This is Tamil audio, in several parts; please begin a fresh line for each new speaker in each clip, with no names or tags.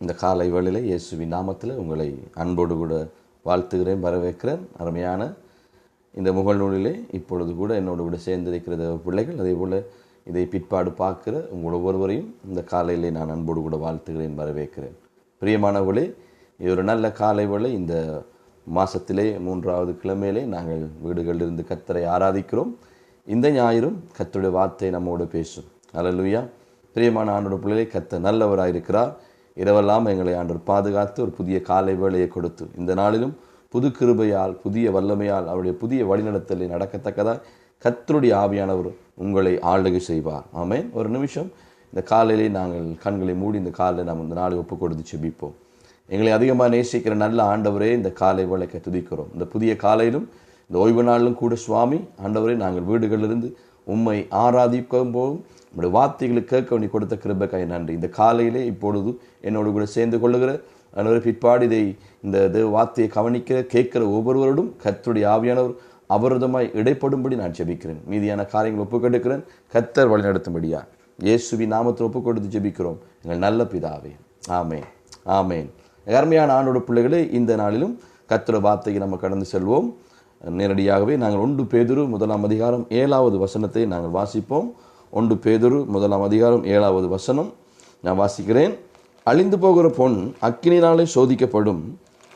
இந்த காலை வேளையில் இயேசுவின் நாமத்தில் உங்களை அன்போடு கூட வாழ்த்துகிறேன் வரவேற்கிறேன். அருமையான இந்த முகநூலிலே இப்பொழுது கூட என்னோடு கூட சேர்ந்திருக்கிற பிள்ளைகள் அதே போல் இதை பிற்பாடு பார்க்கிற உங்கள் ஒவ்வொருவரையும் இந்த காலையிலே நான் அன்போடு கூட வாழ்த்துகிறேன் வரவேற்கிறேன். பிரியமானவர்களே இது ஒரு நல்ல காலை வேளை. இந்த மாதத்திலே மூன்றாவது கிழமையிலே நாங்கள் வீடுகளிலிருந்து கத்தரை ஆராதிக்கிறோம். இந்த ஞாயிறும் கத்தருடைய வார்த்தை நம்மோடு பேசும். அலலுயா பிரியமான ஆண்டோட பிள்ளைகளை கத்த நல்லவராயிருக்கிறார். இரவெல்லாம் எங்களை ஆண்டவர் பாதுகாத்து ஒரு புதிய காலை வேலையை கொடுத்து இந்த நாளிலும் புது கிருபையால் புதிய வல்லமையால் அவருடைய புதிய வழிநடத்தலை நடக்கத்தக்கதாய் கத்தருடைய ஆவியானவர் உங்களை ஆளுகை செய்வார். ஆமென். ஒரு நிமிஷம். இந்த காலையிலே நாங்கள் கண்களை மூடி இந்த காலை நாம் இந்த நாளை ஒப்பு கொடுத்து செபிப்போம் எங்களை அதிகமாக நேசிக்கிற நல்ல ஆண்டவரே இந்த காலை வேலைக்கு துதிக்கிறோம். இந்த புதிய காலையிலும் இந்த ஓய்வு நாளிலும் கூட சுவாமி ஆண்டவரே நாங்கள் வீடுகளிலிருந்து உம்மை ஆராதிக்கும் போதும் நம்முடைய வார்த்தைகளை கேட்க வேண்டி கொடுத்த கிருபக்காய் நன்றி. இந்த காலையிலே இப்பொழுது என்னோடு கூட சேர்ந்து கொள்ளுகிற ஆண்டவரே பிற்பாடு இதை இந்த தேவ வார்த்தையை கவனிக்கிற கேட்கிற ஒவ்வொருவரோடும் கத்தருடைய ஆவியானவர் அபரதமாய் இடைப்படும்படி நான் ஜெபிக்கிறேன். மீதியான காரியங்கள் ஒப்புக்கெடுக்கிறேன். கத்தர் வழிநடத்தும்படியா? இயேசுவி நாமத்தில் ஒப்பு கொடுத்து ஜெபிக்கிறோம். எங்கள் நல்ல பிதாவே. ஆமேன். ஆமேன். அருமையான ஆண்டோட பிள்ளைகளே இந்த நாளிலும் கத்திர வார்த்தைக்கு நம்ம கடந்து செல்வோம். நேரடியாகவே நாங்கள் ஒன்று பேதுரு முதலாம் அதிகாரம் ஏழாவது வசனத்தை நாங்கள் வாசிப்போம். ஒன்று பேதுரு முதலாம் அதிகாரம் ஏழாவது வசனம். நான் வாசிக்கிறேன். அழிந்து போகிற பொன் அக்கினினாலே சோதிக்கப்படும்.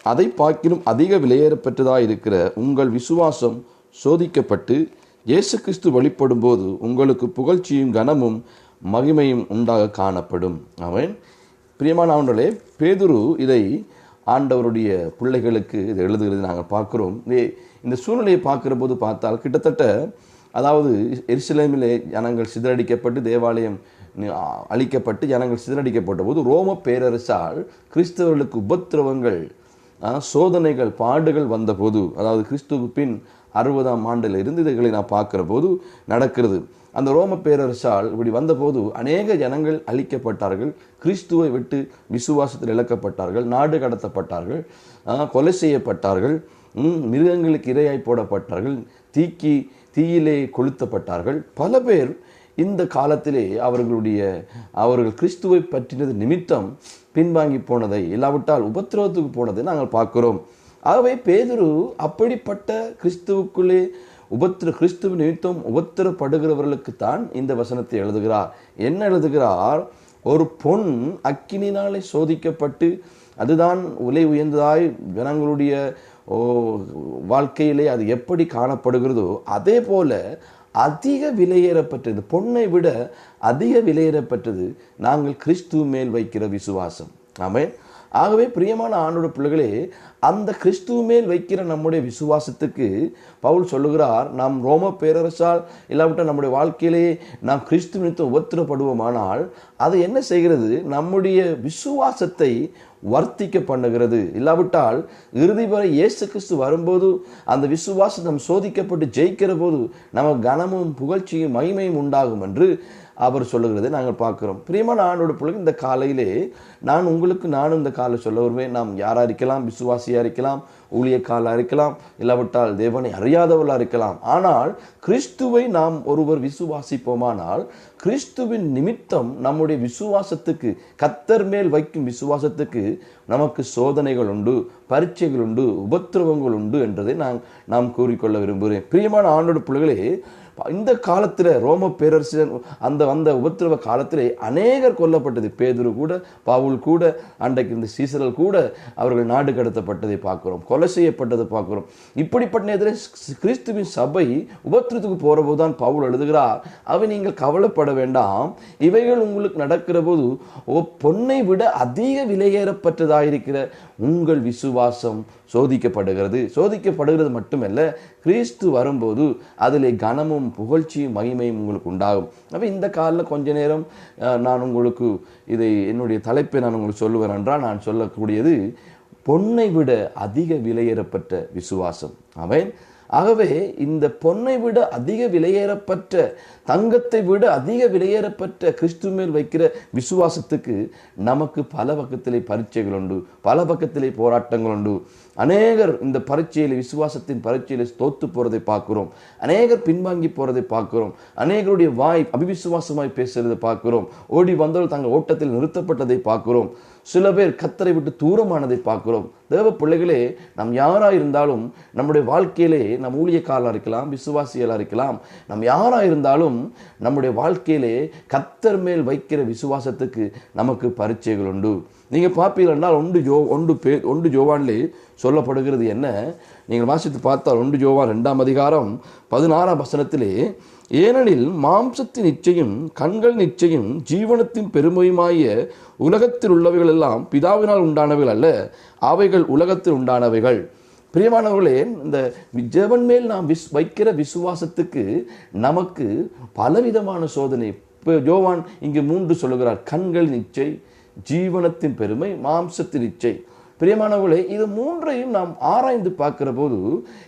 அதை பார்க்கிலும் அதிக விலையேறப்பெற்றதாக இருக்கிற உங்கள் விசுவாசம் சோதிக்கப்பட்டு இயேசு கிறிஸ்து வழிபடும் போது உங்களுக்கு புகழ்ச்சியும் கனமும் மகிமையும் உண்டாக காணப்படும். அவன் பிரியமான ஆண்டவர்களே பேதுரு இதை ஆண்டவருடைய பிள்ளைகளுக்கு இது எழுதுகிறது நாங்கள் பார்க்குறோம். இந்த சூழ்நிலையை பார்க்குற போது பார்த்தால் கிட்டத்தட்ட அதாவது எருசலேமிலே ஜனங்கள் சிதறடிக்கப்பட்டு தேவாலயம் அழிக்கப்பட்டு ஜனங்கள் சிதறடிக்கப்பட்ட போது ரோம பேரரசால் கிறிஸ்தவர்களுக்கு உபத்திரவங்கள் சோதனைகள் பாடுகள் வந்தபோது அதாவது கிறிஸ்துவுக்கு பின் அறுபதாம் ஆண்டில் இருந்து இதுகளை நான் பார்க்குற போது நடக்கிறது. அந்த ரோம பேரரசால் இப்படி வந்தபோது அநேக ஜனங்கள் அழிக்கப்பட்டார்கள். கிறிஸ்துவை விட்டு விசுவாசத்தில் இழக்கப்பட்டார்கள் நாடு கடத்தப்பட்டார்கள் கொலை செய்யப்பட்டார்கள் மிருகங்களுக்கு இரையாய் போடப்பட்டார்கள் தீக்கி தீயிலே கொளுத்தப்பட்டார்கள். பல பேர் இந்த காலத்திலே அவர்களுடைய அவர்கள் கிறிஸ்துவை பற்றினது நிமித்தம் பின்வாங்கி போனதை இல்லாவிட்டால் உபத்திரவத்துக்கு போனதை நாங்கள் பார்க்கிறோம். ஆகவே பேதுரு அப்படிப்பட்ட கிறிஸ்துவுக்குள்ளே உபத்திர கிறிஸ்துவ நிமித்தம் உபத்திரப்படுகிறவர்களுக்குத்தான் இந்த வசனத்தை எழுதுகிறார். என்ன எழுதுகிறார்? ஒரு பொன் அக்கினினாலே சோதிக்கப்பட்டு அதுதான் விலை உயர்ந்ததாய் ஜனங்களுடைய ஓ, வாழ்க்கையிலே அது எப்படி காணப்படுகிறதோ அதே போல அதிக விலையேறப்பட்டது பொண்ணை விட அதிக விலையேறப்பட்டது நாங்கள் கிறிஸ்துவ மேல் வைக்கிற விசுவாசம். ஆமென். ஆகவே பிரியமான ஆண்டோட பிள்ளைகளே அந்த கிறிஸ்துவ மேல் வைக்கிற நம்முடைய விசுவாசத்துக்கு பவுல் சொல்லுகிறார் நாம் ரோம பேரரசால் இல்லாவிட்டால் நம்முடைய வாழ்க்கையிலே நாம் கிறிஸ்து நிமித்தம் உபத்திரப்படுவோமானால் அது என்ன செய்கிறது? நம்முடைய விசுவாசத்தை வர்த்திக்க பண்ணுகிறது. இல்லாவிட்டால் இறுதி வரை இயேசு கிறிஸ்து வரும்போது அந்த விசுவாசம் நம் சோதிக்கப்பட்டு ஜெயிக்கிற போது நமக்கு கனமும் புகழ்ச்சியும் மகிமையும் உண்டாகும் என்று அவர் சொல்லுகிறதை நாங்கள் பார்க்குறோம். பிரியமான ஆண்டோட பிள்ளைங்க இந்த காலையிலே நான் உங்களுக்கு நானும் இந்த காலை சொல்ல வருவேன். நாம் யாராக இருக்கலாம் விசுவாசியாக இருக்கலாம் ஊழியக்காலா இருக்கலாம் இல்லாவிட்டால் தேவனை அறியாதவர்களாக இருக்கலாம். ஆனால் கிறிஸ்துவை நாம் ஒருவர் விசுவாசிப்போமானால் கிறிஸ்துவின் நிமித்தம் நம்முடைய விசுவாசத்துக்கு கத்தர் மேல் வைக்கும் விசுவாசத்துக்கு நமக்கு சோதனைகள் உண்டு பரீட்சைகள் உண்டு உபத்திரவங்கள் உண்டு என்றதை நான் நாம் கூறிக்கொள்ள விரும்புகிறேன். பிரியமான ஆண்டோட பிள்ளைகளே இந்த காலத்தில் ரோம பேரரசு அந்த வந்த உபத்திரவ காலத்திலே அநேகர் கொல்லப்பட்டது. பேதுரு கூட பாவுல் கூட அன்றைக்கு இந்த சீசரல் கூட அவர்கள் நாடு கடத்தப்பட்டதை பார்க்கிறோம். கொலை செய்யப்பட்டதை பார்க்குறோம். இப்படிப்பட்ட நேரத்தில் கிறிஸ்துவின் சபை உபத்திரத்துக்கு போகிறபோது தான் பவுல் எழுதுகிறார் அவை நீங்கள் கவலைப்பட வேண்டாம். இவைகள் உங்களுக்கு நடக்கிற போது ஓ பொன்னை விட அதிக விலையேறப்பட்டதாயிருக்கிற உங்கள் விசுவாசம் சோதிக்கப்படுகிறது. சோதிக்கப்படுகிறது மட்டுமல்ல கிறிஸ்து வரும்போது அதில் கனமும் புகழ்ச்சியும் மகிமையும் உங்களுக்கு உண்டாகும். அப்போ இந்த காலில் கொஞ்ச நேரம் நான் உங்களுக்கு இதை என்னுடைய தலைப்பை நான் உங்களுக்கு சொல்லுவேன் என்றால் நான் சொல்லக்கூடியது பொன்னை விட அதிக விலையேறப்பட்ட விசுவாசம். அவன் ஆகவே இந்த பொன்னை விட அதிக விலையேறப்பட்ட தங்கத்தை விட அதிக விலையேறப்பட்ட கிறிஸ்து மேல் வைக்கிற விசுவாசத்துக்கு நமக்கு பல பக்கத்திலே பரீட்சைகள் உண்டு பல பக்கத்திலே போராட்டங்கள் உண்டு. அநேகர் இந்த பரீட்சையில் விசுவாசத்தின் பரீட்சையில் தோத்து போகிறதை பார்க்கிறோம். அநேகர் பின்வாங்கி போறதை பார்க்கிறோம். அநேகருடைய வாய் அபிவிசுவாசமாய் பேசுறதை பார்க்கிறோம். ஓடி வந்தவர்கள் தங்கள் ஓட்டத்தில் நிறுத்தப்பட்டதை பார்க்கிறோம். சில பேர் கத்தரை விட்டு தூரமானதை பார்க்கிறோம். தேவ பிள்ளைகளே நாம் யாராக இருந்தாலும் நம்முடைய வாழ்க்கையிலே நம் ஊழியக்காரலாக இருக்கலாம் விசுவாசிகளாக இருக்கலாம். நம் யாராக இருந்தாலும் நம்முடைய வாழ்க்கையிலே கத்தர் மேல் வைக்கிற விசுவாசத்துக்கு நமக்கு பரீட்சைகள் உண்டு. நீங்கள் பார்ப்பீங்கன்னா ஒன்று ஜோ ஒன்று பே ஒன்று ஜோவான்லே சொல்லப்படுகிறது என்ன? நீங்கள் வாசித்து பார்த்தால் ஒன்று ஜோவான் ரெண்டாம் அதிகாரம் பதினாறாம் வசனத்திலே ஏனெனில் மாம்சத்தின் இச்சையும் கண்கள் நிச்சயம் ஜீவனத்தின் பெருமையுமாய உலகத்தில் உள்ளவைகள் எல்லாம் பிதாவினால் உண்டானவைகள் அல்ல அவைகள் உலகத்தில் உண்டானவைகள். பிரியமானவர்களே இந்த ஜெவன் மேல் நாம் விஸ் வைக்கிற விசுவாசத்துக்கு நமக்கு பலவிதமான சோதனை. இப்போ ஜோவான் இங்கு மூன்று சொல்லுகிறார். கண்கள் நிச்சை ஜீவனத்தின் பெருமை மாம்சத்தின் இச்சை பிரியமானவர்களே இது மூன்றையும் நாம் ஆராய்ந்து பார்க்கிற போது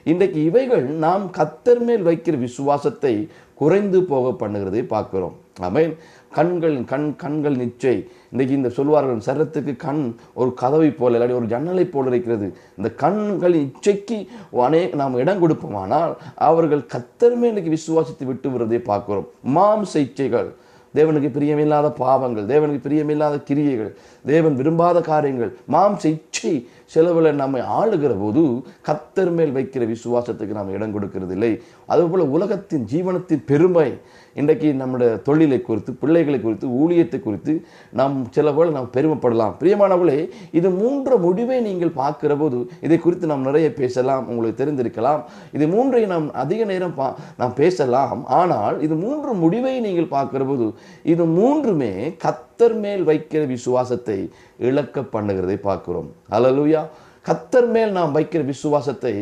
இன்றைக்கு இவைகள் நாம் கத்தர் மேல் வைக்கிற விசுவாசத்தை குறைந்து போக பண்ணுகிறதை பார்க்கிறோம். ஆமென். கண்கள் கண் கண்கள் நிச்சை. இன்றைக்கு இந்த சொல்வார்கள் சரத்துக்கு கண் ஒரு கதவை போல் இல்லாட்டி ஒரு ஜன்னலை போல இருக்கிறது. இந்த கண்கள் இச்சைக்கு அநேக நாம் இடம் கொடுப்போமானால் அவர்கள் கத்தருமே இன்றைக்கி விசுவாசித்து விட்டு வருவதை பார்க்கிறோம். மாம்ச இச்சைகள். தேவனுக்கு பிரியமில்லாத பாவங்கள் தேவனுக்கு பிரியமில்லாத கிரியைகள் தேவன் விரும்பாத காரியங்கள். மாம்ச இச்சை செலவில் நம்மை ஆளுகிற போது கத்தர் மேல் வைக்கிற விசுவாசத்துக்கு நாம் இடம் கொடுக்கிறதில்லை. அதுபோல் உலகத்தின் ஜீவனத்தின் பெருமை இன்றைக்கு நம்முடைய தொழிலை குறித்து பிள்ளைகளை குறித்து ஊழியத்தை குறித்து நாம் சில போல நாம் பெருமைப்படலாம். பிரியமானவர்களே இது மூன்று முடிவை நீங்கள் பார்க்கிற போது இதை குறித்து நாம் நிறைய பேசலாம் உங்களுக்கு தெரிந்திருக்கலாம். இது மூன்றை நாம் அதிக நேரம் பா நாம் பேசலாம். ஆனால் இது மூன்று முடிவை நீங்கள் பார்க்கிற போது இது மூன்றுமே கத் கத்தர் மேல் வைக்கிற விசுவாசத்தை இழக்க பண்ணுகிறதை பார்க்கிறோம். அலலுயா கத்தர் மேல் நாம் வைக்கிற விசுவாசத்தை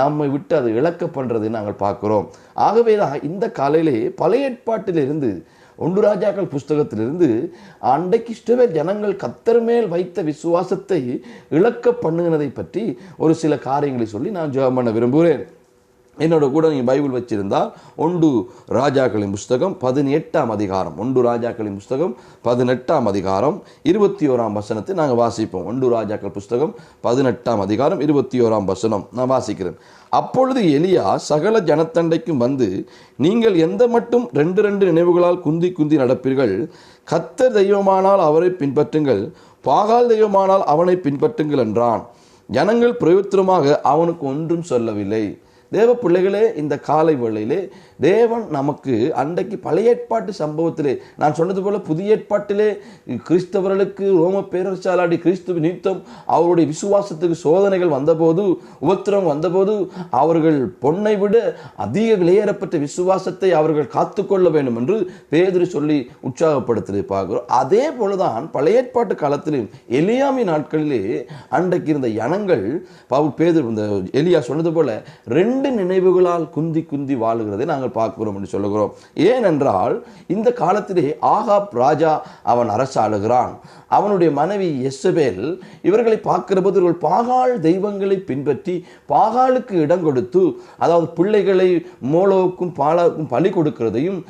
நம்மை விட்டு அது இழக்க பண்ணுறதை நாங்கள் பார்க்குறோம். ஆகவே தான் இந்த காலையிலே பழைய ஏற்பாட்டிலிருந்து ஒன்று ராஜாக்கள் புஸ்தகத்திலிருந்து அன்றைக்கு இஷ்டவே ஜனங்கள் கத்தர் மேல் வைத்த விசுவாசத்தை இழக்க பண்ணுகிறதை பற்றி ஒரு சில காரியங்களை சொல்லி நான் ஜெபம் பண்ண விரும்புகிறேன். என்னோட கூட நீங்கள் பைபிள் வச்சுருந்தால் ஒன்று ராஜாக்களின் புஸ்தகம் பதினெட்டாம் அதிகாரம். ஒன்று ராஜாக்களின் புஸ்தகம் பதினெட்டாம் அதிகாரம். இருபத்தி ஓராம் வசனத்தை நாங்கள் வாசிப்போம். ஒன்று ராஜாக்கள் புஸ்தகம் பதினெட்டாம் அதிகாரம் இருபத்தி ஓராம் வசனம். நான் வாசிக்கிறேன். அப்பொழுது எலியா சகல ஜனத்தண்டைக்கும் வந்து நீங்கள் எந்த மட்டும் ரெண்டு ரெண்டு நினைவுகளால் குந்தி குந்தி நடப்பீர்கள்? கத்தர் தெய்வமானால் அவரை பின்பற்றுங்கள். பாகால் தெய்வமானால் அவனை பின்பற்றுங்கள் என்றான். ஜனங்கள் பிரயோத்திரமாக அவனுக்கு ஒன்றும் சொல்லவில்லை. தேவ பிள்ளைகளே இந்த காலை வேளையிலே தேவன் நமக்கு அன்றைக்கு பழைய ஏற்பாட்டு சம்பவத்திலே நான் சொன்னது போல புதிய ஏற்பாட்டிலே கிறிஸ்தவர்களுக்கு ரோம பேரரசாலாடி கிறிஸ்துவ நிமித்தம் அவருடைய விசுவாசத்துக்கு சோதனைகள் வந்தபோது உபத்திரம் வந்தபோது அவர்கள் பொன்னை விட அதிக விலையேறப்பட்ட விசுவாசத்தை அவர்கள் காத்துக்கொள்ள வேண்டும் என்று பேதிரி சொல்லி உற்சாகப்படுத்தி பார்க்கிறோம். அதே போலதான் பழைய ஏற்பாட்டு காலத்திலும் எலியாமி நாட்களிலே அன்றைக்கு இருந்த ஜனங்கள் பவுல் பேதர் இந்த எலியா சொன்னது போல ரெண்டு நினைவுகளால் குந்தி குந்தி வாழுகிறதை நாங்கள் பார்க்கிறோம் என்று சொல்லுகிறோம். ஏனென்றால் இந்த காலத்திலே ஆகாப் ராஜா அவன் அரசாளுகிறான். அவனுடைய மனைவி எஸ்ஸபேல் இவர்களை பார்க்கிற போது இவர்கள் பாகால் தெய்வங்களை பின்பற்றி பாகாலுக்கு இடம் கொடுத்து அதாவது பிள்ளைகளை மோளோவுக்கும் பாலாவுக்கும் பலி கொடுக்கிறதையும்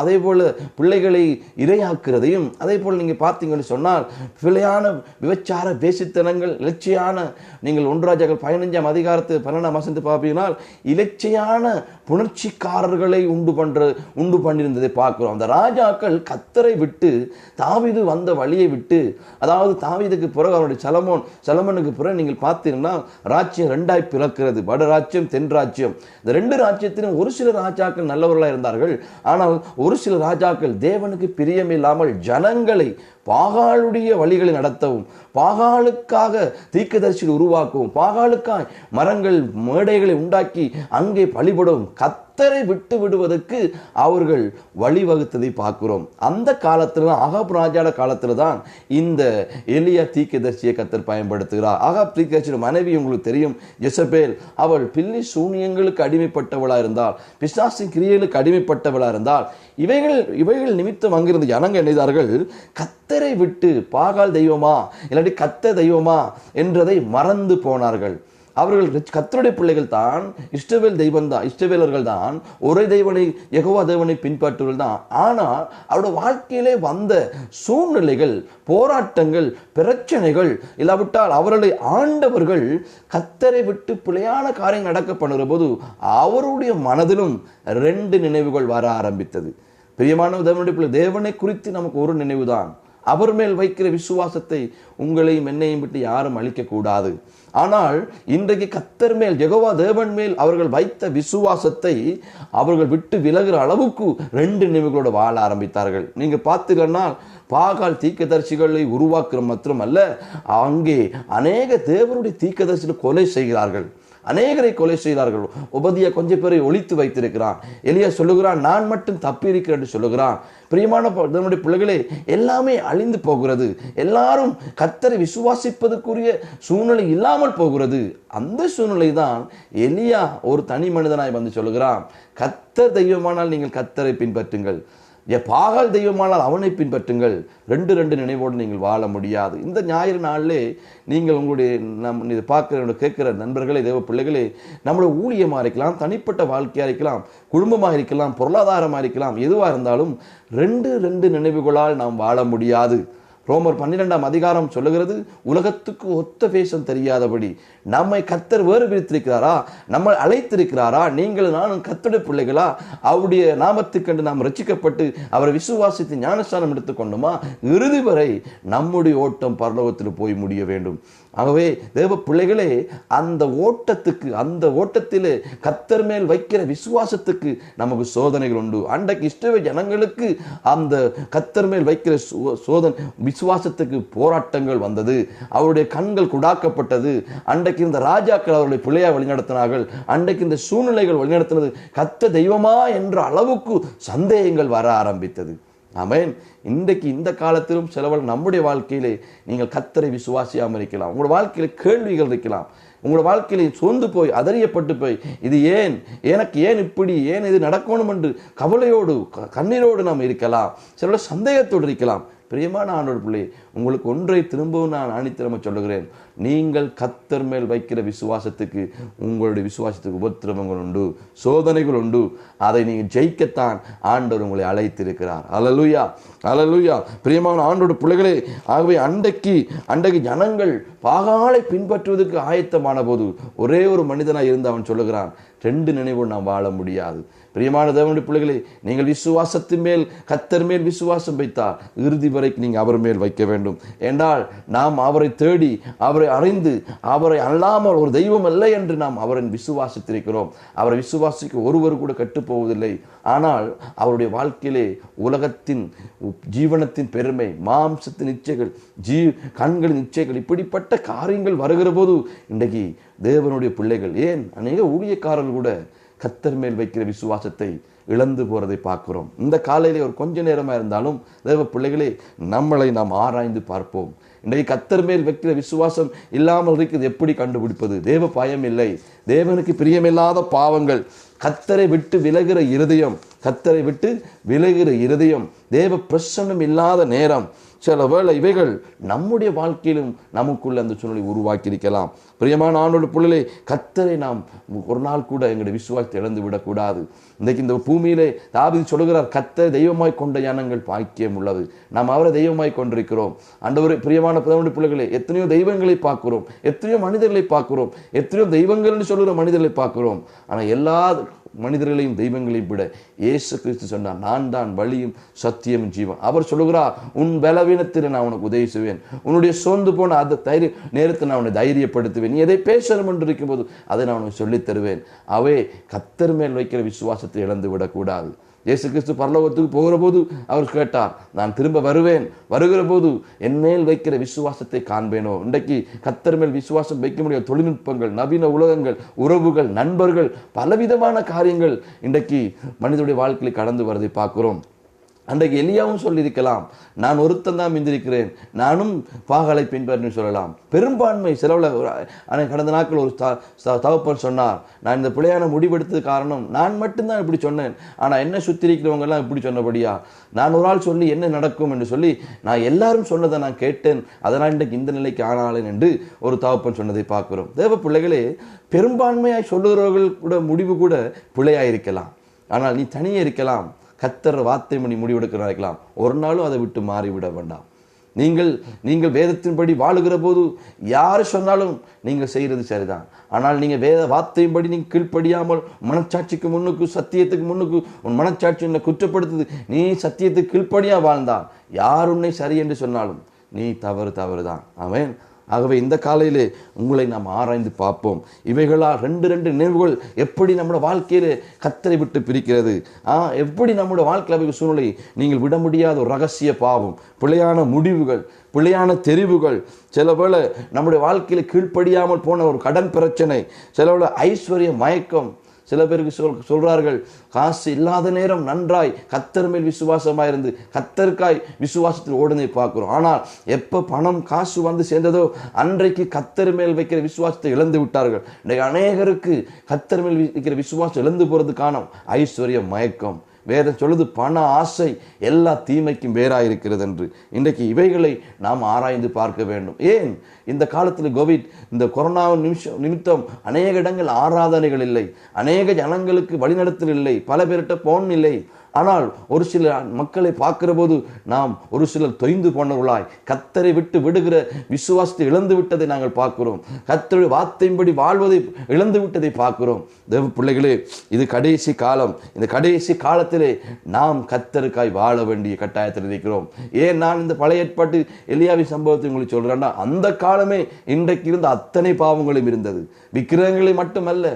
அதே போல பிள்ளைகளை இரையாக்குறதையும் அதே போல் நீங்கள் பார்த்தீங்கன்னு சொன்னால் பிழையான விபச்சார பேசித்தனங்கள் இலட்சியான நீங்கள் ஒன்றாஜாக்கள் பதினஞ்சாம் அதிகாரத்து பன்னெண்டாம் வசந்து பார்ப்பீங்கனால் இலச்சையான புணர்ச்சிக்காரர்களை உண்டு பண்ணுற உண்டு பண்ணியிருந்ததை பார்க்குறோம். அந்த ராஜாக்கள் கத்தரை விட்டு தாவிது வந்த வழியை விட்டு அதாவது தாவிதுக்கு பிறகு அவருடைய சலமோன் சலமனுக்கு பிறகு நீங்கள் பார்த்தீங்கன்னா ராஜ்யம் ரெண்டாய் பிறக்கிறது. வட ராஜ்யம் தென் ராஜ்யம். இந்த ரெண்டு ராஜ்யத்திலும் ஒரு சில ராஜாக்கள் நல்லவர்களாக இருந்தார்கள். ஆனால் ஒரு சில ராஜாக்கள் தேவனுக்கு பிரியமில்லாமல் ஜனங்களை பாகாளுடைய வழிகளை நடத்தவும் பாகாலுக்காக தீக்கதரிசியில் உருவாக்கவும் பாகாலுக்காய் மரங்கள் மேடைகளை உண்டாக்கி அங்கே பலிபடவும் கத்தரை விட்டு விடுவதற்கு அவர்கள் வழிவகுத்ததை பார்க்கிறோம். அந்த காலத்தில் தான் அகாப் ராஜாட காலத்தில் தான் இந்த எளிய தீக்கதர்சியை கத்தர் பயன்படுத்துகிறார். அகப் தீர்க்கதரிசியோட மனைவி உங்களுக்கு தெரியும் ஜெசபேல் அவள் பில்லி சூனியங்களுக்கு அடிமைப்பட்டவளாக இருந்தால் பிசாசின் கிரியைகளுக்கு அடிமைப்பட்டவளாக இருந்தால் இவைகள் இவைகள் நிமித்தம் அங்கிருந்த ஜனங்க நினைத்தார்கள் கத்தரை விட்டு பாகால் தெய்வமா? இல்லாட்டி கத்த தெய்வமா? என்றதை மறந்து போனார்கள். அவர்கள் கத்தருடைய பிள்ளைகள் தான் இஷ்டவேல் தெய்வம் தான் இஷ்டவேலர்கள் தான் ஒரே தெய்வனை எகவா தேவனை பின்பற்றுவர்கள் தான். ஆனால் அவருடைய வாழ்க்கையிலே வந்த சூழ்நிலைகள் போராட்டங்கள் பிரச்சனைகள் இல்லாவிட்டால் அவர்களை ஆண்டவர்கள் கத்தரை விட்டு பிழையான காரியம் நடக்க பண்ணுகிற போது அவருடைய மனதிலும் ரெண்டு நினைவுகள் வர ஆரம்பித்தது. பிரியமான தேவனுடைய பிள்ளை தேவனை குறித்து நமக்கு ஒரு நினைவுதான். அவர் மேல் வைக்கிற விசுவாசத்தை உங்களையும் என்னையும் விட்டு யாரும் அழிக்கக்கூடாது. ஆனால் இன்றைக்கு கத்தர் மேல் ஜெகோவா தேவன் மேல் அவர்கள் வைத்த விசுவாசத்தை அவர்கள் விட்டு விலகிற அளவுக்கு ரெண்டு நிமிகளோட வாழ ஆரம்பித்தார்கள். நீங்கள் பார்த்தீங்கன்னா பாகால் தீக்கதரிசிகளை உருவாக்குற மாத்திரம் அல்ல அங்கே அநேக தேவனுடைய தீக்கதரிசிகளை கொலை செய்கிறார்கள். அநேகரை கொலை செய்தார்கள். உபதியை கொஞ்சம் பேரை ஒழித்து வைத்திருக்கிறான். எலியா சொல்லுகிறான் நான் மட்டும் தப்பி இருக்கிறேன் என்று சொல்லுகிறான். பிரியமான இதனுடைய பிள்ளைகளே எல்லாமே அழிந்து போகிறது. எல்லாரும் கத்தரை விசுவாசிப்பதற்குரிய சூழ்நிலை இல்லாமல் போகிறது. அந்த சூழ்நிலை தான் எலியா ஒரு தனி மனிதனாய் வந்து சொல்லுகிறான். கத்தர் தெய்வமானால் நீங்கள் கத்தரை பின்பற்றுங்கள். பாகால் தெய்வமானால் அவனை பின்பற்றுங்கள். ரெண்டு ரெண்டு நினைவோடு நீங்கள் வாழ முடியாது. இந்த ஞாயிறு நாளிலே நீங்கள் உங்களுடைய நம் இதை பார்க்குற கேட்குற நண்பர்களே தேவ பிள்ளைகளே நம்மளுடைய ஊழியமாக இருக்கலாம் தனிப்பட்ட வாழ்க்கையாக இருக்கலாம் குடும்பமாக இருக்கலாம் பொருளாதாரமாக இருக்கலாம் எதுவாக இருந்தாலும் ரெண்டு ரெண்டு நினைவுகளால் நாம் வாழ முடியாது. ரோமர் பன்னிரெண்டாம் அதிகாரம் சொல்லுகிறது உலகத்துக்கு ஒத்த வேஷம் தெரியாதபடி நம்மை கத்தர் வேறு பிரித்திருக்கிறாரா நம்மை அழைத்திருக்கிறாரா? நீங்கள் நானும் கத்தருடைய பிள்ளைகளா? அவருடைய நாமத்துக்கண்டு நாம் ரட்சிக்கப்பட்டு அவரை விசுவாசித்து ஞானஸ்தானம் எடுத்துக்கொண்டோமா? இறுதி வரை நம்முடைய ஓட்டம் பரலோகத்தில் போய் முடிய வேண்டும். ஆகவே தேவ பிள்ளைகளே அந்த ஓட்டத்துக்கு அந்த ஓட்டத்திலே கத்தர் மேல் வைக்கிற விசுவாசத்துக்கு நமக்கு சோதனைகள் உண்டு. அன்றைக்கு இஷ்டவ ஜனங்களுக்கு அந்த கத்தர் மேல் வைக்கிற சோ- சோதனை விசுவாசத்துக்கு போராட்டங்கள் வந்தது. அவருடைய கண்கள் குடாக்கப்பட்டது. அன்றைக்கு இந்த ராஜாக்கள் அவருடைய பிள்ளையாக வழிநடத்தினார்கள். அன்றைக்கு இந்த சூழ்நிலைகள் வழிநடத்தினது. கத்த தெய்வமா என்ற அளவுக்கு சந்தேகங்கள் வர ஆரம்பித்தது. ஆமேன். இன்றைக்கு இந்த காலத்திலும் சிலவள் நம்முடைய வாழ்க்கையிலே நீங்கள் கத்தரை விசுவாசியாமல் இருக்கலாம். உங்களோட வாழ்க்கையில கேள்விகள் இருக்கலாம். உங்களோட வாழ்க்கையிலே சோர்ந்து போய் அதறியப்பட்டு போய் இது ஏன்? எனக்கு ஏன் இப்படி? ஏன் இது நடக்கணும் என்று கவலையோடு கண்ணீரோடு நாம் இருக்கலாம். சில சந்தேகத்தோடு இருக்கலாம். பிரியமான ஆண்டோட பிள்ளை உங்களுக்கு ஒன்றை திரும்பவும் நான் ஆணித்திரம சொல்லுகிறேன். நீங்கள் கத்தர் மேல் வைக்கிற விசுவாசத்துக்கு உங்களுடைய விசுவாசத்துக்கு உபத்திரவங்கள் உண்டு சோதனைகள் உண்டு. அதை நீங்கள் ஜெயிக்கத்தான் ஆண்டவர் உங்களை அழைத்திருக்கிறார். அலலுயா அலலுயா பிரியமான ஆண்டோட பிள்ளைகளே ஆகவே அண்டைக்கு அண்டைக்கு ஜனங்கள் பாகாலை பின்பற்றுவதற்கு ஆயத்தமான போது ஒரே ஒரு மனிதனாக இருந்து அவன் சொல்லுகிறான் ரெண்டு நினைவோடு நாம் வாழ முடியாது. பிரியமான தேவனுடைய பிள்ளைகளை நீங்கள் விசுவாசத்தின் மேல் கத்தர் மேல் விசுவாசம் வைத்தால் இறுதி வரைக்கும் நீங்கள் அவர் மேல் வைக்க வேண்டும். என்றால் நாம் அவரை தேடி அவரை அறிந்து அவரை அல்லாமல் ஒரு தெய்வம் இல்லை என்று நாம் அவரின் விசுவாசித்திருக்கிறோம் அவரை விசுவாசிக்க ஒருவர் கூட கட்டுப்போவதில்லை. ஆனால் அவருடைய வாழ்க்கையிலே உலகத்தின் ஜீவனத்தின் பெருமை மாம்சத்தின் இச்சைகள் ஜீ கண்களின் இச்சைகள் இப்படிப்பட்ட காரியங்கள் வருகிற போது இன்றைக்கு தேவனுடைய பிள்ளைகள் ஏன்? அநேக ஊழியக்காரர்கள் கூட கத்தர் மேல் வைக்கிற விசுவாசத்தை இழந்து போகிறதை பார்க்குறோம். இந்த காலையிலே ஒரு கொஞ்ச நேரமாக இருந்தாலும் தேவ பிள்ளைகளே நம்மளை நாம் ஆராய்ந்து பார்ப்போம். இன்றைக்கு கத்தர் மேல் வைக்கிற விசுவாசம் இல்லாமல் இருக்குது எப்படி கண்டுபிடிப்பது? தேவ பயம் இல்லை. தேவனுக்கு பிரியமில்லாத பாவங்கள். கத்தரை விட்டு விலகிற இருதயம் கத்தரை விட்டு விலகிற இருதயம் தேவ பிரசன்னம் இல்லாத நேரம். சில வேளை இவைகள் நம்முடைய வாழ்க்கையிலும் நமக்குள்ள அந்த சூழ்நிலை உருவாக்கி இருக்கலாம் பிரியமான ஆண்டோட பிள்ளைகளை கத்தரை நாம் ஒரு நாள் கூட எங்களுடைய விசுவாசத்தை இழந்து விடக்கூடாது. இன்றைக்கு இந்த பூமியிலே தாவீது சொல்லுகிறார் கத்தரை தெய்வமாய் கொண்ட யானங்கள் பாக்கியம் உள்ளது. நாம் அவரை தெய்வமாய் கொண்டிருக்கிறோம். அண்டவர் பிரியமான பிறனுடைய பிள்ளைகளை எத்தனையோ தெய்வங்களை பார்க்கிறோம். எத்தனையோ மனிதர்களை பார்க்கிறோம். எத்தனையோ தெய்வங்கள்னு சொல்கிற மனிதர்களை பார்க்கிறோம். ஆனால் எல்லா மனிதர்களையும் தெய்வங்களையும் விட இயேசு கிறிஸ்து சொன்னார் நான் தான் வழியும் சத்தியம் ஜீவன். அவர் சொல்லுகிறார் உன் பலவீனத்தில் நான் உனக்கு உதவி செய்வேன். உன்னுடைய சோர்ந்து போன அந்த தைரிய நேரத்தில் நான் உன்னை தைரியப்படுத்துவேன். நீ எதை பேசணும் என்று இருக்கும்போது அதை நான் உனக்கு சொல்லித் தருவேன் அவே கத்தர் மேல் வைக்கிற விசுவாசத்தை இழந்து விடக்கூடாது. இயேசு கிறிஸ்து பரலோகத்துக்கு போகிற போது அவர் கேட்டார் நான் திரும்ப வருவேன். வருகிற போது என் மேல் வைக்கிற விசுவாசத்தை காண்பேனோ? இன்றைக்கு கத்தர் மேல் விசுவாசம் வைக்க முடியாத தொழில்நுட்பங்கள் நவீன உலகங்கள் உறவுகள் நண்பர்கள் பலவிதமான காரியங்கள் இன்றைக்கு மனிதனுடைய வாழ்க்கையில் கடந்து வரதை பார்க்கிறோம். அன்றைக்கு எலியாவும் சொல்லியிருக்கலாம் நான் ஒருத்தன் தான் மிந்திருக்கிறேன் நானும் பாகலை பின்பற்றி சொல்லலாம். பெரும்பான்மை செலவில் ஆனால் கடந்த நாட்கள் ஒரு த- சொன்னார் நான் இந்த பிள்ளையான முடிவெடுத்தது காரணம் நான் மட்டும்தான் இப்படி சொன்னேன். ஆனால் என்ன சுற்றி இருக்கிறவங்க எல்லாம் இப்படி சொன்னபடியா? நான் ஒரு ஆள் சொல்லி என்ன நடக்கும்? என்று சொல்லி நான் எல்லாரும் சொன்னதை நான் கேட்டேன். அதனால் இன்றைக்கு இந்த நிலைக்கு ஆனாலேன் என்று ஒரு தகப்பன் சொன்னதை பார்க்கிறோம். தேவ பிள்ளைகளே பெரும்பான்மையாய் சொல்லுகிறவர்கள் கூட முடிவு கூட பிழையாய் இருக்கலாம் ஆனால் நீ தனியே இருக்கலாம். கத்தர் வார்த்தை மணி முடிவெடுக்கிற வைக்கலாம் ஒரு நாளும் அதை விட்டு மாறிவிட வேண்டாம். நீங்கள் நீங்கள் வேதத்தின்படி வாழுகிற போது யார் சொன்னாலும் நீங்கள் செய்கிறது சரிதான். ஆனால் நீங்கள் வேத வார்த்தையின்படி நீங்கள் கீழ்ப்படியாமல் மனச்சாட்சிக்கு முன்னுக்கு சத்தியத்துக்கு முன்னுக்கு உன் மனச்சாட்சி உன்னை குற்றப்படுத்துது நீ சத்தியத்துக்கு கீழ்ப்படியாக வாழ்ந்தான் யார் உன்னை சரி என்று சொன்னாலும் நீ தவறு தவறு தான் அவன் ஆகவே இந்த காலையிலே உங்களை நாம் ஆராய்ந்து பார்ப்போம். இவைகளால் ரெண்டு ரெண்டு நினைவுகள் எப்படி நம்மளோட வாழ்க்கையில் கத்தரை விட்டு பிரிக்கிறது? ஆ எப்படி நம்மளோட வாழ்க்கை அமைப்பு சூழ்நிலை நீங்கள் விட முடியாத ஒரு ரகசிய பாவம் பிழையான முடிவுகள் பிழையான தெரிவுகள் சிலவேளை நம்முடைய வாழ்க்கையில் கீழ்ப்படியாமல் போன ஒரு கடன் பிரச்சனை சிலவேளை ஐஸ்வர்ய மயக்கம் சில பேருக்கு சொல் சொல்கிறார்கள் காசு இல்லாத நேரம் நன்றாய் கத்தர் மேல் விசுவாசமாக இருந்து கத்தருக்காய் விசுவாசத்தில் ஓடுனதை பார்க்குறோம். ஆனால் எப்போ பணம் காசு வந்து சேர்ந்ததோ அன்றைக்கு கத்தர் மேல் வைக்கிற விசுவாசத்தை இழந்து விட்டார்கள். இன்றைக்கு அநேகருக்கு கத்தர் மேல் வைக்கிற விசுவாசம் இழந்து போகிறதுக்கான காரணம் ஐஸ்வர்ய மயக்கம். வேதம் சொல்லுது பண ஆசை எல்லா தீமைக்கும் வேறாய் இருக்கிறது என்று. இன்றைக்கு இவைகளை நாம் ஆராய்ந்து பார்க்க வேண்டும். ஏன்? இந்த காலத்தில் கோவிட் இந்த கொரோனா நிமிஷம் நிமித்தம் அநேக இடங்கள் ஆராதனைகள் இல்லை அநேக ஜனங்களுக்கு வழிநடத்தல் இல்லை பல பேர்கிட்ட போன் இல்லை ஆனால் ஒரு சில மக்களை பார்க்கிற போது நாம் ஒரு சிலர் தொய்ந்து போனவர்களாய் கத்தரை விட்டு விடுகிற விசுவாசத்தை இழந்து விட்டதை நாங்கள் பார்க்கிறோம். கத்தருடைய வார்த்தையின்படி வாழ்வதை இழந்து விட்டதை பார்க்கிறோம். தேவ பிள்ளைகளே இது கடைசி காலம். இந்த கடைசி காலத்திலே நாம் கத்தருக்காய் வாழ வேண்டிய கட்டாயத்தில் இருக்கிறோம். ஏன் நான் இந்த பழைய ஏற்பாட்டு எலியாவி சம்பவத்தை உங்களுக்கு சொல்றேன்னா அந்த காலமே இன்றைக்கு இருந்த அத்தனை பாவங்களும் இருந்தது. விக்கிரகங்களை மட்டுமல்ல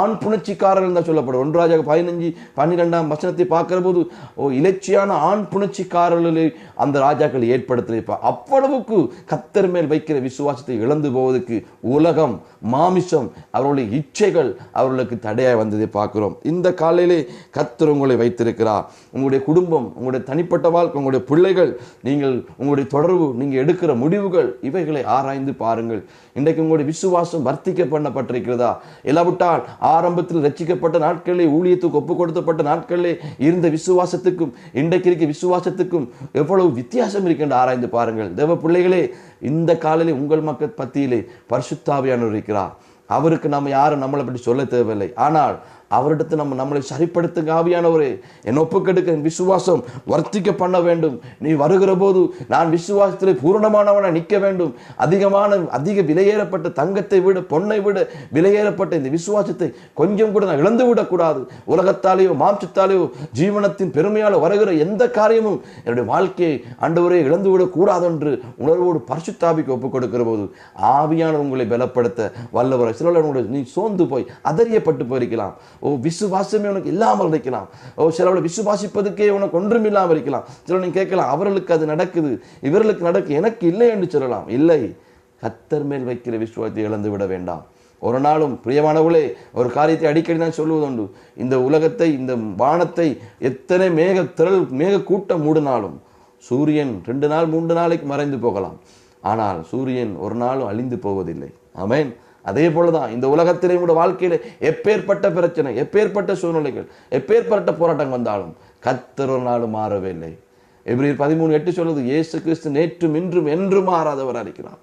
ஆண் புணர்ச்சிக்காரர்கள் தான் சொல்லப்படும். ஒன்றாஜாக பதினஞ்சு பன்னிரெண்டாம் வசனத்தை பார்க்கிற போது ஓ இலட்சியான ஆண் புணர்ச்சிக்காரர்களை அந்த ராஜாக்கள் ஏற்படுத்தியிருப்பா அவ்வளவுக்கு கத்தர் மேல் வைக்கிற விசுவாசத்தை இழந்து போவதற்கு உலகம் மாமிசம் அவர்களுடைய இச்சைகள் அவர்களுக்கு தடையாக வந்ததை பார்க்கிறோம். இந்த காலையிலே கத்தர் உங்களை வைத்திருக்கிறார். உங்களுடைய குடும்பம் உங்களுடைய தனிப்பட்ட வாழ்க்கை உங்களுடைய பிள்ளைகள் நீங்கள் உங்களுடைய தொடர்பு நீங்கள் எடுக்கிற முடிவுகள் இவைகளை ஆராய்ந்து பாருங்கள். இன்றைக்கு உங்களுடைய விசுவாசம் வர்த்திக்க பண்ணப்பட்டிருக்கிறதா இல்லாவிட்டால் ஆரம்பத்தில் ரச்சிக்கப்பட்ட நாட்களிலே ஊழியத்துக்கு ஒப்பு கொடுத்தப்பட்ட நாட்களிலே இருந்த விசுவாசத்துக்கும் இன்றைக்கு இருக்க விசுவாசத்துக்கும் எவ்வளவு வித்தியாசம் இருக்கின்ற ஆராய்ந்து பாருங்கள். தேவ பிள்ளைகளே இந்த காலையிலே உங்கள் மக்கள் பத்தியிலே பரிசுத்தாவியானவர் இருக்கிறார். அவருக்கு நம்ம யாரும் நம்மளை பற்றி சொல்ல தேவையில்லை. ஆனால் அவரிடத்து நம்ம நம்மளை சரிப்படுத்துங்க ஆவியானவரே. என் ஒப்புக்கெடுக்க என் விசுவாசம் வர்த்திக்க பண்ண வேண்டும். நீ வருகிற போது நான் விசுவாசத்தில் பூரணமானவனை நிற்க வேண்டும். அதிகமான அதிக விலையேறப்பட்ட தங்கத்தை விட பொண்ணை விட. விலையேறப்பட்ட இந்த விசுவாசத்தை கொஞ்சம் கூட நான் இழந்து விடக்கூடாது. உலகத்தாலேயோ மாம்சத்தாலேயோ ஜீவனத்தின் பெருமையால் வருகிற எந்த காரியமும் என்னுடைய வாழ்க்கையை ஆண்டவரே இழந்து விடக்கூடாது என்று உணர்வோடு பரிசுத்தாபிக்கு ஒப்புக் கொடுக்கிற போது ஆவியான உங்களை பலப்படுத்த வல்லவரை சிலர் உங்களுடைய நீ சோர்ந்து போய் அதறியப்பட்டு போயிருக்கலாம். ஓ விசுவாசமே உனக்கு இல்லாமல் இருக்கலாம். ஓ சிலவளை விசுவாசிப்பதுக்கே உனக்கு ஒன்றும் இல்லாமல் இருக்கலாம். சில நீங்க கேட்கலாம் அவர்களுக்கு அது நடக்குது இவர்களுக்கு நடக்கு எனக்கு இல்லை என்று சொல்லலாம். இல்லை கத்தர் மேல் வைக்கிற விசுவாசத்தை இழந்து விட வேண்டாம். ஒரு நாளும் பிரியமானவர்களே ஒரு காரியத்தை அடிக்கடி நான் சொல்லுவதுண்டு. இந்த உலகத்தை இந்த வானத்தை எத்தனை மேக திரள் மேக கூட்டம் மூடினாலும் சூரியன் ரெண்டு நாள் மூன்று நாளைக்கு மறைந்து போகலாம். ஆனால் சூரியன் ஒரு நாளும் அழிந்து போவதில்லை. ஆமென். அதே போலதான் இந்த உலகத்திலே கூட வாழ்க்கையில எப்பேற்பட்ட பிரச்சனை எப்பேற்பட்ட சூழ்நிலைகள் எப்பேற்பட்ட போராட்டம் வந்தாலும் கத்தர் ஒரு நாளும் மாறவே இல்லை எப்படி பதிமூணு எட்டு சொல்லுது இயேசு கிறிஸ்து நேற்றும் இன்றும் என்றும் மாறாதவர் இருக்கிறார்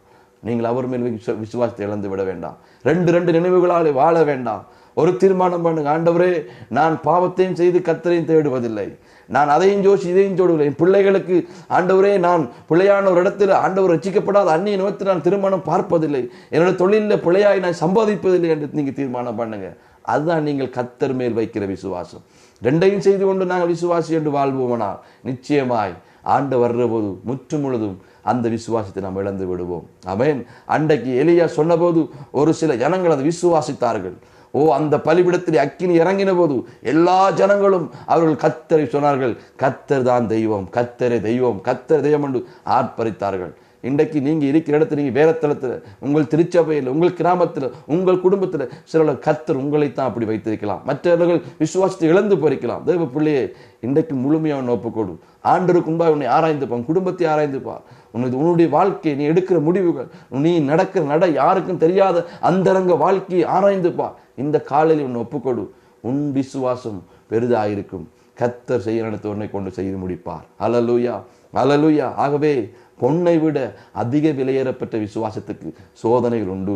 நீங்கள் அவர் மேல் விசுவாசத்தை இழந்து விட வேண்டாம். ரெண்டு ரெண்டு நினைவுகளாலே வாழ வேண்டாம். ஒரு தீர்மானம் பண்ணுங்க. ஆண்டவரே நான் பாவத்தையும் செய்து கத்தரையும் தேடுவதில்லை. நான் அதையும் ஜோசி இதையும் ஜோடுவதில்லை என் பிள்ளைகளுக்கு ஆண்டவரே நான் பிள்ளையான ஒரு இடத்துல ஆண்டவர் ரசிக்கப்படாத அந்நிய நோக்கத்தில் நான் திருமணம் பார்ப்பதில்லை. என்னோட தொழிலில் பிள்ளையாய் நான் சம்பாதிப்பதில்லை என்று நீங்கள் தீர்மானம் பண்ணுங்க. அதுதான் நீங்கள் கத்தர் மேல் வைக்கிற விசுவாசம். ரெண்டையும் செய்து கொண்டு நாங்கள் விசுவாசி என்று வாழ்வோமானால் நிச்சயமாய் ஆண்டு வர்ற போது முற்று முழுதும் அந்த விசுவாசத்தை நாம் இழந்து விடுவோம். அவன் அன்றைக்கு எலியா சொன்னபோது ஒரு சில ஜனங்கள் அதை விசுவாசித்தார்கள். ஓ அந்த பலிபிடத்தில் அக்கினி இறங்கின போது எல்லா ஜனங்களும் அவர்கள் கத்தரை சொன்னார்கள் கத்தர் தான் தெய்வம் கத்தரை தெய்வம் கத்தர் தெய்வம் என்று ஆர்ப்பரித்தார்கள். இன்றைக்கு நீங்கள் இருக்கிற இடத்துல நீங்கள் வேறத்தலத்தில் உங்கள் திருச்சபையில் உங்கள் கிராமத்தில் உங்கள் குடும்பத்தில் சில கத்தர் உங்களைத்தான் அப்படி வைத்திருக்கலாம். மற்றவர்கள் விசுவாசத்தை இழந்து போயிருக்கலாம். தெய்வ பிள்ளையே இன்றைக்கு முழுமையான ஒப்புக்கொடு. ஆண்டருக்கு முன்பாக உன்னை ஆராய்ந்துப்பான் குடும்பத்தை ஆராய்ந்து பார். உனது உன்னுடைய வாழ்க்கை நீ எடுக்கிற முடிவுகள் நீ நடக்கிற நட யாருக்கும் தெரியாத அந்தரங்க வாழ்க்கையை ஆராய்ந்துப்பார் இந்த காலையில் உன்னை ஒப்புக்கொடு. உன் விசுவாசம் பெரிதாயிருக்கும். கத்தர் செய்ய உன்னை கொண்டு செய்து முடிப்பார். அலலுயா அலலுயா ஆகவே பொன்னை விட அதிக விலையேறப்பட்ட விசுவாசத்துக்கு சோதனைகள் உண்டு.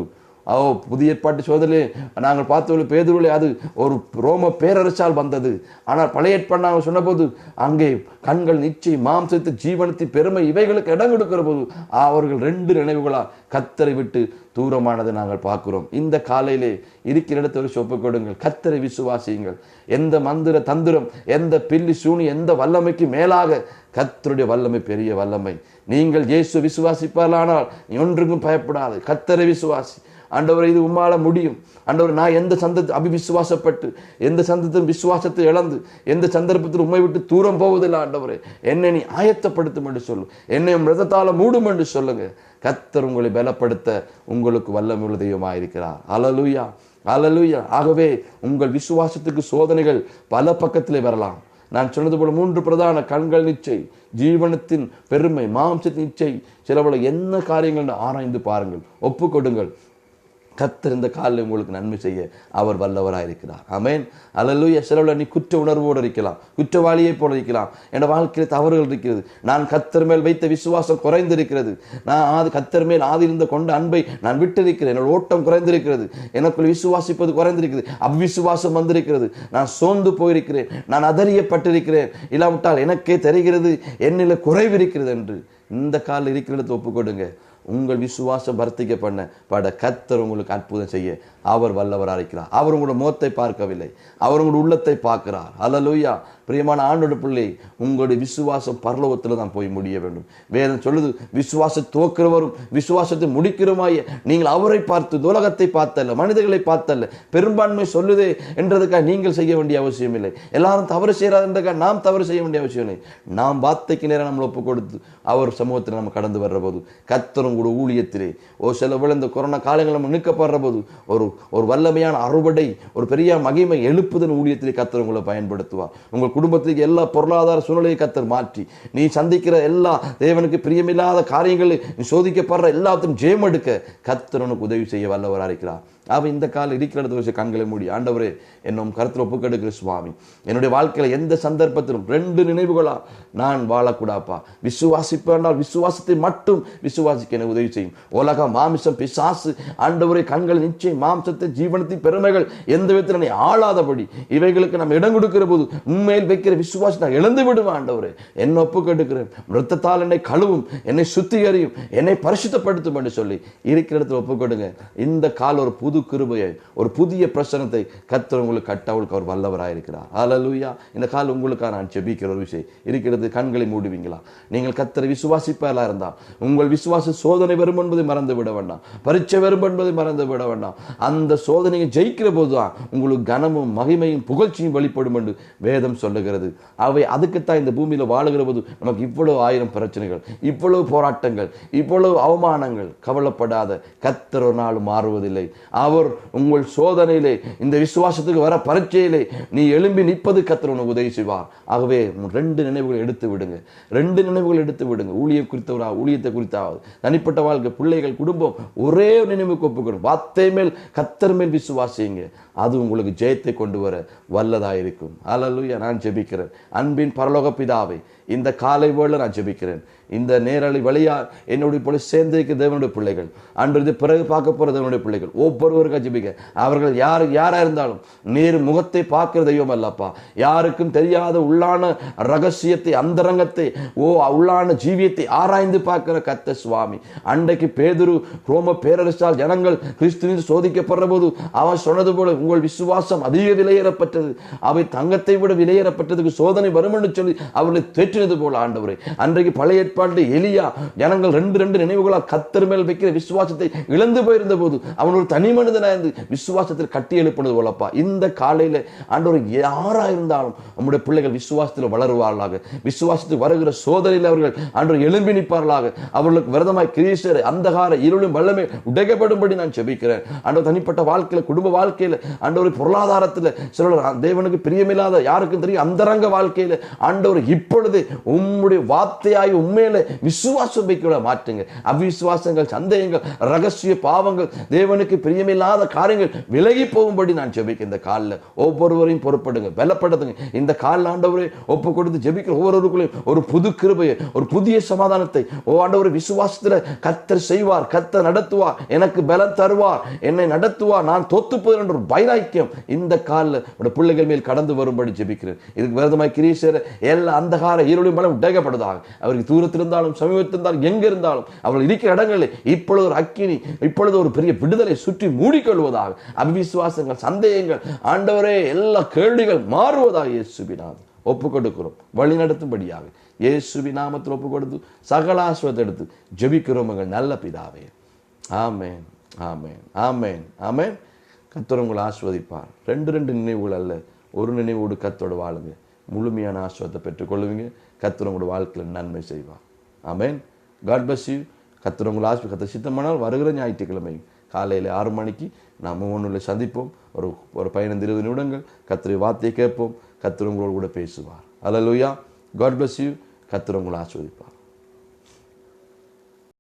ஓ புதிய ஏற்பாட்டு சோதனை நாங்கள் பார்த்தோம் பேதுருளே அது ஒரு ரோம பேரரசால் வந்தது. ஆனால் பழைய ஏற்பாடு நாங்கள் சொன்னபோது அங்கே கண்கள் நிச்சயம் மாம்சத்து ஜீவனத்தின் பெருமை இவைகளுக்கு இடம் கொடுக்கிற போது அவர்கள் ரெண்டு நினைவுகளா கத்தரை விட்டு தூரமானதை நாங்கள் பார்க்கிறோம். இந்த காலையிலே இருக்கிற இடத்த ஒரு சொப்பு கொடுங்கள். கத்தரை விசுவாசியுங்கள். எந்த மந்திர தந்திரம் எந்த பில்லி சூனி எந்த வல்லமைக்கு மேலாக கத்தருடைய வல்லமை பெரிய வல்லமை. நீங்கள் இயேசு விசுவாசிப்பார்களானால் ஒன்றுக்கும் பயப்படாது. கத்தரை விசுவாசி. ஆண்டவரை இது உம்மால முடியும். ஆண்டவர் நான் எந்த சந்தத்தை அபிவிசுவாசப்பட்டு எந்த சந்தத்திலும் விசுவாசத்தை இழந்து எந்த சந்தர்ப்பத்தில் உண்மை விட்டு தூரம் போவதில்லை ஆண்டவரே. என்னை நீ ஆயத்தப்படுத்தும் என்று சொல்லு. என்னை மிரதத்தால் மூடும் என்று சொல்லுங்க. கத்தர் உங்களை பலப்படுத்த உங்களுக்கு வல்லமுள்ள தெய்வமாயிருக்கிறார். அலலுயா அலலுயா ஆகவே உங்கள் விசுவாசத்துக்கு சோதனைகள் பல பக்கத்திலே வரலாம். நான் சொன்னது போல மூன்று பிரதான கண்கள் நிச்சை ஜீவனத்தின் பெருமை மாம்சத்தின் நிச்சை சிலவளை என்ன காரியங்கள் ஆராய்ந்து பாருங்கள். ஒப்புக்கொடுங்கள் கத்தர் இந்த காலில் உங்களுக்கு நன்மை செய்ய அவர் வல்லவராக இருக்கிறார் அமேன் அல்லலுயா. சிலவில் நீ குற்ற உணர்வோடு இருக்கலாம். குற்றவாளியை போல இருக்கலாம். என் வாழ்க்கையில் தவறுகள் இருக்கிறது. நான் கத்தர் மேல் வைத்த விசுவாசம் குறைந்திருக்கிறது. நான் ஆது கத்தர் மேல் ஆதியிருந்த கொண்ட அன்பை நான் விட்டிருக்கிறேன். என்னோட ஓட்டம் குறைந்திருக்கிறது. எனக்குள் விசுவாசிப்பது குறைந்திருக்கிறது. அவ்விசுவாசம் வந்திருக்கிறது. நான் சோர்ந்து போயிருக்கிறேன். நான் அதறியப்பட்டிருக்கிறேன் இல்லாவிட்டால் எனக்கே தெரிகிறது. என்னில் குறைவு இருக்கிறது என்று. இந்த காலில் இருக்கிற இடத்தை ஒப்புக்கொடுங்க. உங்கள் விசுவாசம் வர்த்திக்க பண்ண பட கத்தர் உங்களுக்கு அற்புதம் செய்ய அவர் வல்லவராக இருக்கிறார் அவர் உங்களோட முகத்தை பார்க்கவில்லை. அவர் உங்களோட உள்ளத்தை பார்க்கிறார். அல்லலூயா பிரியமான ஆண்டோட பிள்ளை உங்களுடைய விசுவாசம் பரலோகத்தில் தான் போய் முடிய வேண்டும். வேதம் சொல்லுது விசுவாச துவக்கிறவரும் விசுவாசத்தை முடிக்கிறோமாய நீங்கள் அவரை பார்த்து உலகத்தை பார்த்தல்ல மனிதர்களை பார்த்தல்ல. பெரும்பான்மை சொல்லுதே என்றதுக்காக நீங்கள் செய்ய வேண்டிய அவசியம் இல்லை. எல்லாரும் தவறு செய்கிறாருன்றதுக்காக நாம் தவறு செய்ய வேண்டிய அவசியம் இல்லை. நாம் வார்த்தைக்கு நேரம் நம்மளை ஒப்பு கொடுத்து அவர் சமூகத்தில் நம்ம கடந்து வர்ற போது கத்தரும் கூட ஊழியத்திலே ஓ சில விழுந்த கொரோனா காலங்கள் நம்ம நிற்கப்படுற போது ஒரு ஒரு வல்லமையான அறுவடை ஒரு பெரிய மகிமை எழுப்புதன் ஊழியத்திலே கத்தர் உங்களை பயன்படுத்துவார். உங்கள் குடும்பத்துக்கு எல்லா பொருளாதார சூழ்நிலையை கத்தர் மாற்றி. நீ சந்திக்கிற எல்லா தேவனுக்கு பிரியமில்லாத காரியங்களை நீ சோதிக்கப்படுற எல்லாத்தையும் ஜெயம் எடுக்க கத்தர் உனக்கு உதவி செய்ய வல்லவராக இருக்கிறார் அவன் இந்த கால இருக்கிற இடத்துல வச்சு கண்களை மூடி ஆண்டவரே என்னும் கருத்தில் ஒப்புக்கெடுக்கிற சுவாமி. என்னுடைய வாழ்க்கையில் எந்த சந்தர்ப்பத்திலும் ரெண்டு நினைவுகளா நான் வாழக்கூடாப்பா. விசுவாசிப்பால் விசுவாசத்தை மட்டும் விசுவாசிக்க எனக்கு உதவி செய்யும். உலக மாமிசம் பிசாசு ஆண்டவரை கண்கள் நிச்சயம் மாம்சத்தை ஜீவனத்தின் பெருமைகள் எந்த விதத்தில் என்னை ஆளாதபடி இவைகளுக்கு நம்ம இடம் கொடுக்கிற போது உண்மையில் வைக்கிற விசுவாசி நான் இழந்து விடுவேன் ஆண்டவரே. என்ன ஒப்புக்கெடுக்கிறேன். மிருத்தத்தால் என்னை கழுவும் என்னை சுத்திகரியும் என்னை பரிசுத்தப்படுத்தும் என்று சொல்லி இருக்கிற இடத்துல ஒப்புக்கொடுங்க. இந்த கால் ஒரு புது புது கிருபையை ஒரு புதிய பிரசனத்தை கத்தர் உங்களுக்கு கட்டவளுக்கு அவர் வல்லவராக இருக்கிறார். அலலுயா இந்த கால் உங்களுக்காக நான் செபிக்கிற ஒரு விஷயம். இருக்கிறது கண்களை மூடுவீங்களா? நீங்கள் கத்தரை விசுவாசிப்பாளா இருந்தால் உங்கள் விசுவாச சோதனை வரும் என்பதை மறந்து விட வேண்டாம். பரீட்சை வரும் என்பதை மறந்து விட வேண்டாம். அந்த சோதனையை ஜெயிக்கிற போதுதான் உங்களுக்கு கனமும் மகிமையும் புகழ்ச்சியும் வெளிப்படும் என்று வேதம் சொல்லுகிறது. அவை அதுக்குத்தான் இந்த பூமியில் வாழுகிற போது நமக்கு இவ்வளவு ஆயிரம் பிரச்சனைகள் இவ்வளவு போராட்டங்கள் இவ்வளவு அவமானங்கள் கவலைப்படாத கத்தர் ஒரு நாள் மாறுவதில்லை. அவர் உங்கள் சோதனையிலே இந்த விசுவாசத்துக்கு வர பரீட்சையிலே நீ எழும்பி நிற்பது கத்தர் உனக்கு உதவி செய்வார். ஆகவே ரெண்டு நினைவுகள் எடுத்து விடுங்க. ரெண்டு நினைவுகள் எடுத்து விடுங்க. ஊழிய குறித்தவரா ஊழியத்தை குறித்தாவது. தனிப்பட்ட வாழ்க்கை பிள்ளைகள் குடும்பம் ஒரே நினைவுக்கு ஒப்புக்கணும். வார்த்தை மேல் கத்தர் மேல் விசுவாசிங்க. அது உங்களுக்கு ஜெயத்தை கொண்டு வர வல்லதாக இருக்கும். அலலுயா நான் ஜெபிக்கிறேன். அன்பின் பரலோக பிதாவை இந்த காலை வேளை நான் ஜெபிக்கிறேன். இந்த நேரலை வழியா என்னுடைய போல சேர்ந்திருக்க தேவனுடைய பிள்ளைகள். அன்றது பிறகு பார்க்க போற தேவனுடைய பிள்ளைகள். ஒவ்வொருவருக்கும் ஜிபிக்க. அவர்கள் யார் யாரா இருந்தாலும் நேர் முகத்தை பார்க்கிற தெய்வம் அல்லப்பா. யாருக்கும் தெரியாத உள்ளான ரகசியத்தை அந்தரங்கத்தை ஓ உள்ளான ஜீவியத்தை ஆராய்ந்து பார்க்கிற கத்த சுவாமி. அன்றைக்கு பேதுரு ரோம பேரரசால் ஜனங்கள் கிறிஸ்துவின் சோதிக்கப்படுற போது அவன் சொன்னது போல உங்கள் விசுவாசம் அதிக விலையேறப்பட்டது. அவை தங்கத்தை விட விலையேறப்பட்டதுக்கு சோதனை வரும் என்று சொல்லி அவர்களை தேற்றினது போல ஆண்டவரை. அன்றைக்கு பழைய ஏற்பாட்டு எலியா ஜனங்கள் ரெண்டு ரெண்டு நினைவுகளால் கத்தர் மேல் வைக்கிற விசுவாசத்தை இழந்து போயிருந்த போது அவன் ஒரு தனி மனிதனாக இருந்து விசுவாசத்தில் கட்டி எழுப்பினது போலப்பா. இந்த காலையில் ஆண்டவர் யாரா இருந்தாலும் நம்முடைய பிள்ளைகள் விசுவாசத்தில் வளருவார்களாக. விசுவாசத்தில் வருகிற சோதனையில் அவர்கள் ஆண்டவர் எழும்பி நிற்பார்களாக. அவர்களுக்கு விரதமாய் கிரீஸ்டர் அந்தகார இருளும் வல்லமே உடைக்கப்படும்படி நான் செபிக்கிறேன் ஆண்டவர் தனிப்பட்ட வாழ்க்கையில குடும்ப வாழ்க்கையில ஆண்டவர் பொருளாதாரத்தில் சிலர் தேவனுக்கு பிரியமில்லாத யாருக்கும் தெரியும் அந்தரங்க வாழ்க்கையில ஆண்டவர் இப்பொழுது உம்முடைய வார்த்தையாய் உண்மை மேலே விசுவாசபைக்குள்ள மாற்றுங்க அவிசுவாசங்கள் சந்தேகங்கள் ரகசிய பாவங்கள் தேவனுக்கு பிரியமில்லாத காரியங்கள் விலகி போகும்படி நான் ஜெபிக்க இந்த காலில் ஒவ்வொருவரையும் பொறுப்படுங்க பலப்படுத்துங்க. இந்த காலில் ஆண்டவரை ஒப்பு கொடுத்து ஜெபிக்கிற ஒவ்வொருவருக்குள்ளையும் ஒரு புது கிருபையை ஒரு புதிய சமாதானத்தை. ஓ ஆண்டவர் விசுவாசத்தில் கத்தர் செய்வார் கத்தர் நடத்துவார் எனக்கு பலம் தருவார் என்னை நடத்துவார் நான் தோத்து போகிறேன் என்ற ஒரு பைராக்கியம் இந்த காலில் உடைய பிள்ளைகள் மேல் கடந்து வரும்படி ஜெபிக்கிறேன். இதுக்கு விரதமாக கிரீசர் எல்லா அந்தகார ஈரோடும் பலம் உடைக்கப்படுதாக அவருக்கு தூரத்தை இருந்தாலும் சமீபத்தில் இருந்தாலும் எங்க இருந்தாலும் அவர்கள் இருக்கிற இடங்களில் இப்பொழுது ஒரு அக்கினி இப்பொழுது ஒரு பெரிய விடுதலை சுற்றி மூடிக்கொள்வதாக அவிசுவாசங்கள் சந்தேகங்கள் ஆண்டவரே எல்லா கேள்விகள் மாறுவதாக இயேசுவினால் ஒப்பு கொடுக்கிறோம் வழி நடத்தும்படியாக இயேசுபி நாமத்தில் ஒப்பு கொடுத்து சகல ஆசிரத்தை எடுத்து ஜெபிக்கிறோம் எங்கள் நல்ல பிதாவே. ஆமேன் ஆமேன் ஆமேன் ஆமேன். கத்தர் உங்களை ஆஸ்வதிப்பார் ரெண்டு ரெண்டு நினைவுகள் அல்ல. ஒரு நினைவோடு கத்தோட வாழுங்க. முழுமையான ஆஸ்வத்தை பெற்றுக்கொள்ளுவீங்க. கத்தர் உங்களோட வாழ்க்கையில் நன்மை செய்வார். ஆமேன் காட் பஸ் யூ கத்திர உங்களை ஆஸ்பி கத்த சித்தமானால் வருகிற ஞாயிற்றுக்கிழமை காலையில் ஆறு மணிக்கு நாம் ஒன்றில் சந்திப்போம். ஒரு ஒரு பதினைந்து இருபது நிமிடங்கள் கத்திரி வார்த்தையை கேட்போம். கத்திர உங்களோடு கூட பேசுவார். அல்ல லூயா காட் பஸ் யூ கத்திர உங்களை ஆஸ்வதிப்பார்